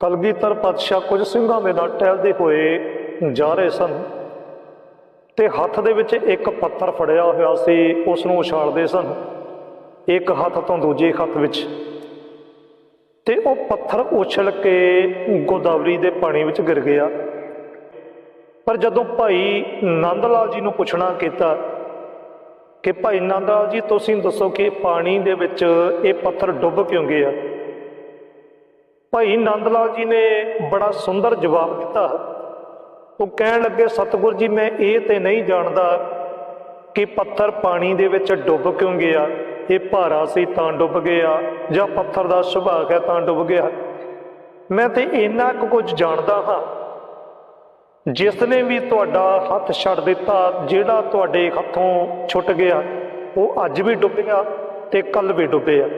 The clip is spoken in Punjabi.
ਕਲਗੀਧਰ ਪਾਤਸ਼ਾਹ ਕੁਝ ਸਿੰਘਾਂ ਦੇ ਨਾਲ ਟਹਿਲਦੇ ਹੋਏ ਜਾ ਰਹੇ ਸਨ ਤੇ ਹੱਥ ਦੇ ਵਿੱਚ ਇੱਕ ਪੱਥਰ ਫੜਿਆ ਹੋਇਆ ਸੀ ਉਸ ਨੂੰ ਉਛਾਲਦੇ ਸਨ। ਇੱਕ ਹੱਥ ਤੋਂ ਦੂਜੇ ਹੱਥ ਵਿੱਚ। ਤੇ ਉਹ ਪੱਥਰ ਉਛਲ ਕੇ ਗੋਦਾਵਰੀ ਦੇ ਪਾਣੀ ਵਿੱਚ ਗਿਰ ਗਿਆ। ਪਰ ਜਦੋਂ ਭਾਈ ਨੰਦ ਲਾਲ ਜੀ ਨੂੰ ਪੁੱਛਣਾ ਕੀਤਾ ਕਿ ਭਾਈ ਨੰਦ ਲਾਲ ਜੀ, ਤੁਸੀਂ ਦੱਸੋ ਕਿ ਪਾਣੀ ਦੇ ਵਿੱਚ ਇਹ ਪੱਥਰ ਡੁੱਬ ਕਿਉਂ ਗਿਆ ਭਾਈ ਨੰਦ ਲਾਲ ਜੀ ਨੇ ਬੜਾ ਸੁੰਦਰ ਜਵਾਬ ਦਿੱਤਾ। ਉਹ ਕਹਿਣ ਲੱਗੇ, ਸਤਿਗੁਰ ਜੀ, ਮੈਂ ਇਹ ਤੇ ਨਹੀਂ ਜਾਣਦਾ ਕਿ ਪੱਥਰ ਪਾਣੀ ਦੇ ਵਿੱਚ ਡੁੱਬ ਕਿਉਂ ਗਿਆ? ਇਹ ਭਾਰਾ ਸੀ ਤਾਂ ਡੁੱਬ ਗਿਆ ਜਾਂ ਪੱਥਰ ਦਾ ਸੁਭਾਗ ਹੈ ਤਾਂ ਡੁੱਬ ਗਿਆ? ਮੈਂ ਤੇ ਇੰਨਾ ਕੁ ਕੁਝ ਜਾਣਦਾ ਹਾਂ। ਜਿਸ ਨੇ ਵੀ ਤੁਹਾਡਾ ਹੱਥ ਛੱਡ ਦਿੱਤਾ, ਜਿਹੜਾ ਤੁਹਾਡੇ ਹੱਥੋਂ ਛੁੱਟ ਗਿਆ, ਉਹ ਅੱਜ ਵੀ ਡੁੱਬ ਗਿਆ ਤੇ ਕੱਲ ਵੀ ਡੁੱਬਿਆ